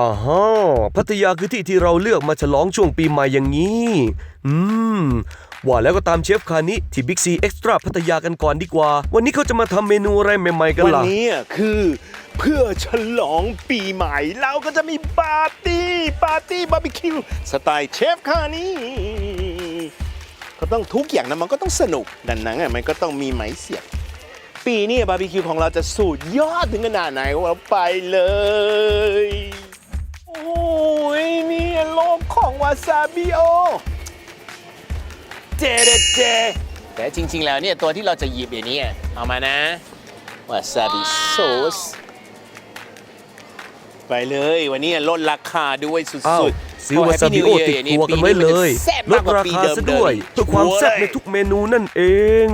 อ่าฮะพัทยาคือที่ที่เราเลือกมาฉลองช่วงปีใหม่อย่างนี้ อืม ว่าแล้วก็ตามเชฟคานิที่บิ๊กซีเอ็กซ์ตร้าพัทยากันก่อนดีกว่า วันนี้เขาจะมาทำเมนูอะไรใหม่ๆกันวันล่ะ นี้อะคือเพื่อฉลองปีใหม่ เราก็จะมีปาร์ตี้ ปาร์ตี้บาร์บีคิวสไตล์เชฟคานี่ก็ต้องทุกอย่างนะมันก็ต้องสนุกดังนั้นอะมันก็ต้องมีไหมเสียบปีนี้บาร์บีคิวของเราจะสุดยอดถึงขนาดไหนเราไปเลย โอ้ยนี่โลกของวาซาบิโอ เจเดเจ แต่จริง ๆ แล้วเนี่ย ตัวที่เราจะหยิบอย่างนี้อะเอามานะวาซาบิโซสไปเลย วันนี้ลดราคาด้วยสุอ้าวดๆซื้อวาซาบิโอติดครัวกันไว้เลยแซ่บลมาดกกว่าราปีคาเดิมซะด้วย เพื่อความแซ่บในทุกเมนูนั่นเอง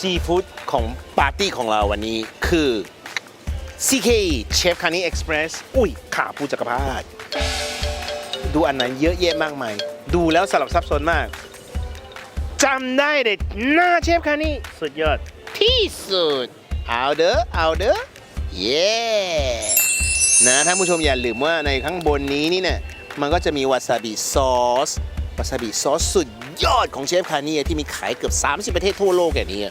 ซีฟู้ดของปาร์ตี้ของเราวันนี้คือ CK Chef c a n i Express อุ้ยขาปูจักรพรรดิดูอันนั้นเยอะแยะมากมาย ดูแล้วสลับซับซ้อนมากจำได้เด็ดหน้าเชฟคานี่สุดยอด ที่สุด เอาเด้อเอาเด้อเย้นะท่านผู้ชมอย่าลืมว่าในข้างบนนี้นี่เนี่ยมันก็จะมีวาซาบิซอสวาซาบิซอสสุดยอดของเชฟคานี่ที่มีขายเกือบ 30 ประเทศทั่วโลกอย่างนี้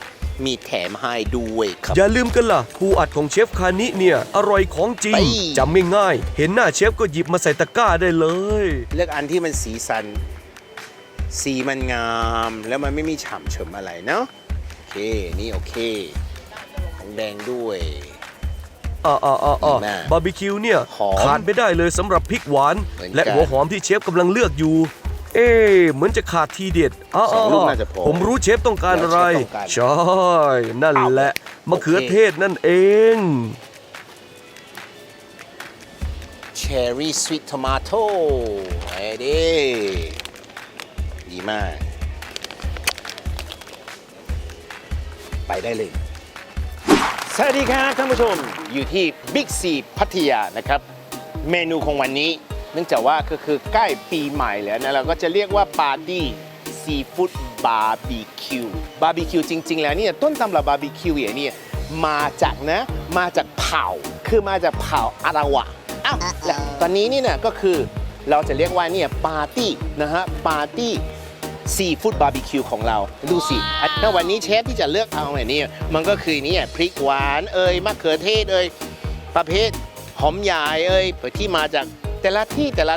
มีแถมให้ด้วยครับ อย่าลืมกันล่ะ ผู้อัดของเชฟคานิเนี่ย อร่อยของจริงไป จำไม่ง่ายเห็นหน้าเชฟก็หยิบมาใส่ตะกร้าได้เลย เลือกอันที่มันสีสัน สีมันงาม แล้วมันไม่มีฉ่ำเฉมอะไรเนาะโอเค นี่โอเคของแดงด้วย อ่าอ่าอ่าอ่าดีมากบาร์บีคิวเนี่ยหอมขาดไม่ได้เลยสำหรับพริกหวาน เหมือนกัน และหัวหอมที่เชฟกำลังเลือกอยู่ เอ๊ะเหมือนจะขาดทีเด็ดอ่าสองลูกอ่น่าจะพอผมรู้เชฟต้องการอะไรแล้วเชฟต้องการใช่ นั่นแหละเอามะเขือโอเค เทศนั่นเอง เชอร์รี่สวีททอมาโต้ไอ้ดิดีมาก ไปได้เลย สวัสดีครับท่านผู้ชม อยู่ที่บิ๊กซีพัทยานะครับ เมนูของวันนี้เนื่องจากว่าก็คือใกล้ปีใหม่แล้วนะเราก็จะเรียกว่าปาร์ตี้ซีฟู้ดบาร์บีคิวบาร์บีคิวจริง ๆ แล้วเนี่ยต้นตำรับบาร์บีคิวเนี่ยมาจากนะมาจากเผ่าคือมาจากเผ่าอาราวะอ้าวแล้วตอนนี้นี่เนี่ยก็คือเราจะเรียกว่าเนี่ยปาร์ตี้นะฮะปาร์ตี้ซีฟู้ดบาร์บีคิวของเรา ดูสิถ้าวันนี้เชฟที่จะเลือกเอาเนี่ยมันก็คือนี่พริกหวานเอ่ยมะเขือเทศเอ่ยประเภทหอมใหญ่เอ่ยที่มาจาก แต่ละที่แต่ละ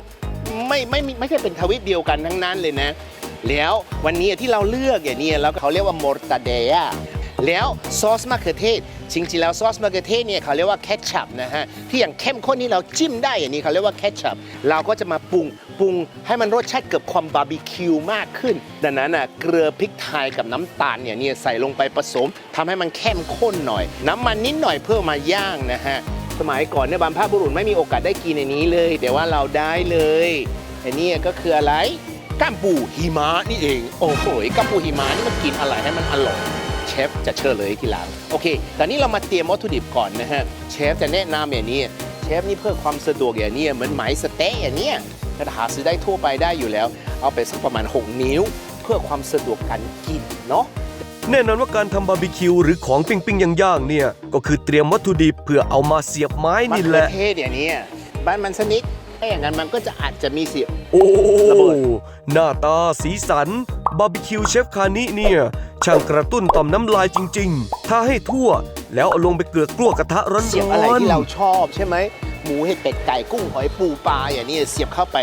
ไม่ไม่ไม่ไม่ใช่เป็นทวีปเดียวกันทั้งนั้นเลยนะ แล้ววันนี้ที่เราเลือกอย่างนี้แล้วเขาเรียกว่ามอร์ตาเดยแล้วซอสมะเขือเทศจริงๆแล้วซอสมะเขือเทศเนี่ยเขาเรียกว่าแคชชัพนะฮะที่อย่างเข้มข้นที่เราจิ้มได้อย่างนี้เขาเรียกว่าแคชชัพเราก็จะมาปรุงปรุงให้มันรสชาติเกิดความบาร์บีคิวมากขึ้น ดังนั้นน่ะเกลือพริกไทยกับน้ำตาลเนี่ยเนี่ยใส่ลงไปผสมทำให้มันเข้มข้นหน่อย น้ำมันนิดหน่อยเพื่อมาย่างนะฮะ สมัยก่อนเนี่ยบรรพบุรุษไม่มีโอกาสได้กินในนี้เลย แต่ว่าเราได้เลยอันนี้ก็คืออะไรก้ามปูหิมะนี่เอง โอ้โหก้ามปูหิมะนี่มันกินอะไรให้มันอร่อยเชฟจะเชิญเลยทีหลังโอเค ตอนนี้เรามาเตรียมวัตถุดิบก่อนนะฮะเชฟจะแนะนำอย่างนี้เชฟนี่เพื่อความสะดวกอย่างนี้เหมือนไหมสเต๊ะอย่างนี้ยถ้าหาซื้อได้ทั่วไปได้อยู่แล้ว เอาไปสักประมาณ 6 นิ้ว เพื่อความสะดวกการกินเนาะ แน่นอนว่าการทำบาร์บีคิวหรือของปิ้งปิ้งๆย่างๆเนี่ย ก็คือเตรียมวัตถุดิบเพื่อเอามาเสียบไม้มะนี่เขืแหอละ เทศอย่างนี้บ้านมันสนิกถ้าอย่างนั้นมันก็จะอาจจะมีเสียโอ้ระเบิด หน้าตาสีสัน บาร์บีคิวเชฟคานิเนี่ย ช่างกระตุ้นต่อมน้ำลายจริงๆถ้าให้ทั่ว แล้วเอาลงไปเกลือกลัวกระทะร้อนๆ เสียบอะไรที่เราชอบใช่ไหมหมูเห็ดเป็ดไก่กุ้งหอยปูปลาอย่างนี้เสียบเข้าไป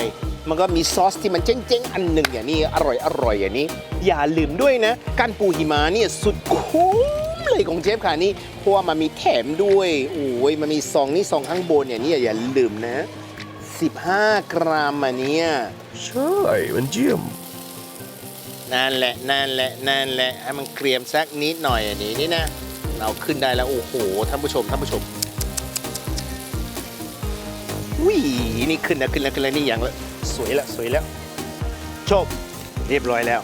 มันก็มีซอสที่มันเจ๊งๆ อันหนึ่งอย่างนี้อร่อยอร่อยอย่างนี้ อย่าลืมด้วยนะการปูหิมะเนี่ยสุดคุ้มเลยของเชฟค่ะนี่เพราะว่ามันมีแถมด้วยโอ้ยมันมีซองนี่ซองข้างบนอย่างนี้อย่าลืมนะ 15 กรัมอันเนี้ยใช่มันเยี่ยมนั่นแหละนั่นแหละนั่นแหละให้มันเกรียมสักนิดหน่อยอันนี้นี่นะเราขึ้นได้แล้วโอ้โหท่านผู้ชมท่านผู้ชมอุ้ยนี่ขึ้นแล้วขึ้นแล้วขึ้นแล้วนี่อย่างละ สวยแล้วสวยแล้วจบเรียบร้อยแล้ว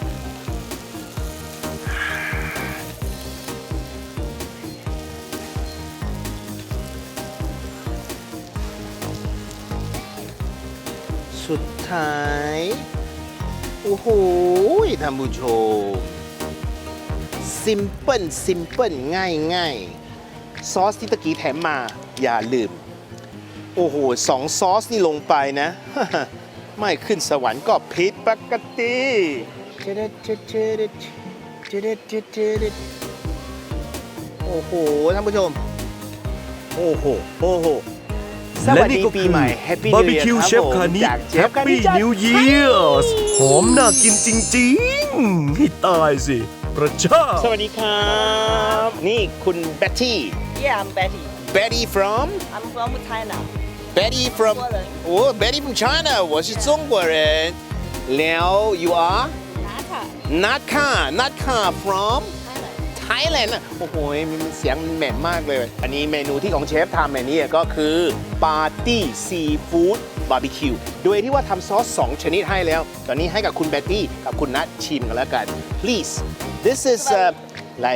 สุดท้าย โอ้โหท่านผู้ชมซิมเปิลซิมเปิลง่ายง่ายซอสที่ตะกี้แถมมาอย่าลืม โอ้โหสองซอสนี่ลงไปนะ ไม่ขึ้นสวรรค์ก็ผิดปกติโอ้โหท่านผู้ชม โอ้โห โอ้โหสวัและสนี่ดีก็ปีคือใหม่ Happy บา New ร์บี Year คิวครับเชฟผมคานิจากเชฟคานิ Happy จาก New Year หอมน่ากินจริงๆให้ตายสิ พระเจ้า สวัสดีครับ นี่คุณเบตตี้ Yeah, I'm Betty. Betty from I'm from China. Betty from 中国人。哦 Betty from China 我是中国人แล้ว you are 拿卡 นัทค่ะนัทค่ะ from Thailand。 Thailand อ่ะโอ้โหมันเสียงแหม่มมากเลย อันนี้เมนูที่ของเชฟทำอันนี้ก็คือปาร์ตี้ซีฟู้ดบาร์บีคิวโดยที่ว่าทำซอส 2 ชนิดให้แล้ว ตอนนี้ให้กับคุณเบตตี้กับคุณนัทชิมกันแล้วกัน please this is uh, อะไร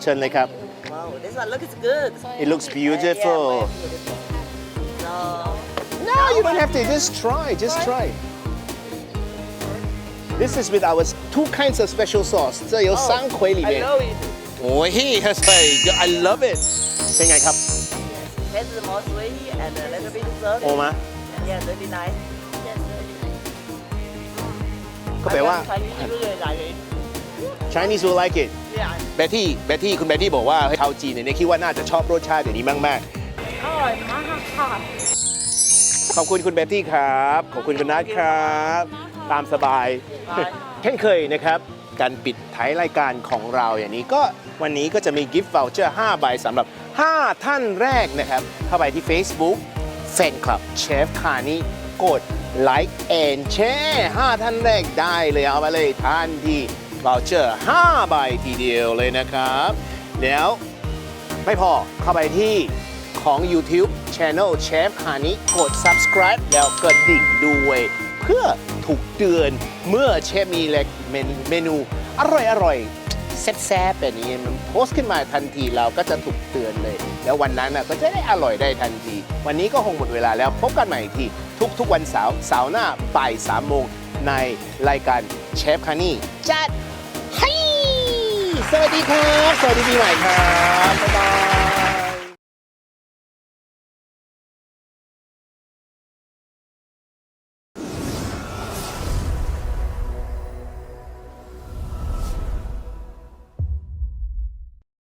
เชิญเลยครับ Wow, this one looks good. it looks beautiful Yeah, very beautiful. So, no you don't have to just try just try this is with our two kinds of special sauce 这有 oh, 三葵里 I 面 know it. โอ้ยใส่ I love it เป็นไงครับ Yes, it's more sweet and a little bit salty. โอมา Yeah, really nice. Yes, really nice. ก็แปลว่า I got Chinese really like it. Chinese will like it Yeah. เบตตี้เบตตี้คุณเบตตี้บอกว่าเฮ้ยชาวจีนเนี่ยคิดว่าน่าจะชอบรสชาติอย่างนี้มาก อร่อยมากค่ะๆขอบคุณคุณเบตตี้ครับ ขอบคุณคุณนัทครับ ตามสบาย เช่นเคยนะครับ การปิดท้ายรายการของเราอย่างนี้ก็วันนี้ก็จะมีกิฟต์ v ว u เ e อร์5ใบสำหรับ 5 ท่านแรกนะครับ เข้าไปที่ Facebook แฟนคลับเชฟคานี่กดไลค์แอนแชร์5ท่านแรกได้เลยเอาไปเลยท่านที่ v ว u เ e อร์5ใบทีเดียวเลยนะครับ แล้วไม่พอเข้าไปที่ ของ YouTube Channel Chef คานิกด subscribe แล้วกดดิ่งด้วย เพื่อถูกเตือนเมื่อเชฟมีเมนูอร่อยอร่อยแซ่บๆแบบนี้มันโพสต์ขึ้นมาทันทีเราก็จะถูกเตือนเลย แล้ววันนั้นก็จะได้อร่อยได้ทันที วันนี้ก็คงหมดเวลาแล้วพบกันใหม่อีกทีทุกๆวันเสาร์เสาร์หน้าบ่ายสามโมงในรายการเชฟคานี่จัดให้สวัสดีครับ สวัสดีปีใหม่ครับบ๊ายบาย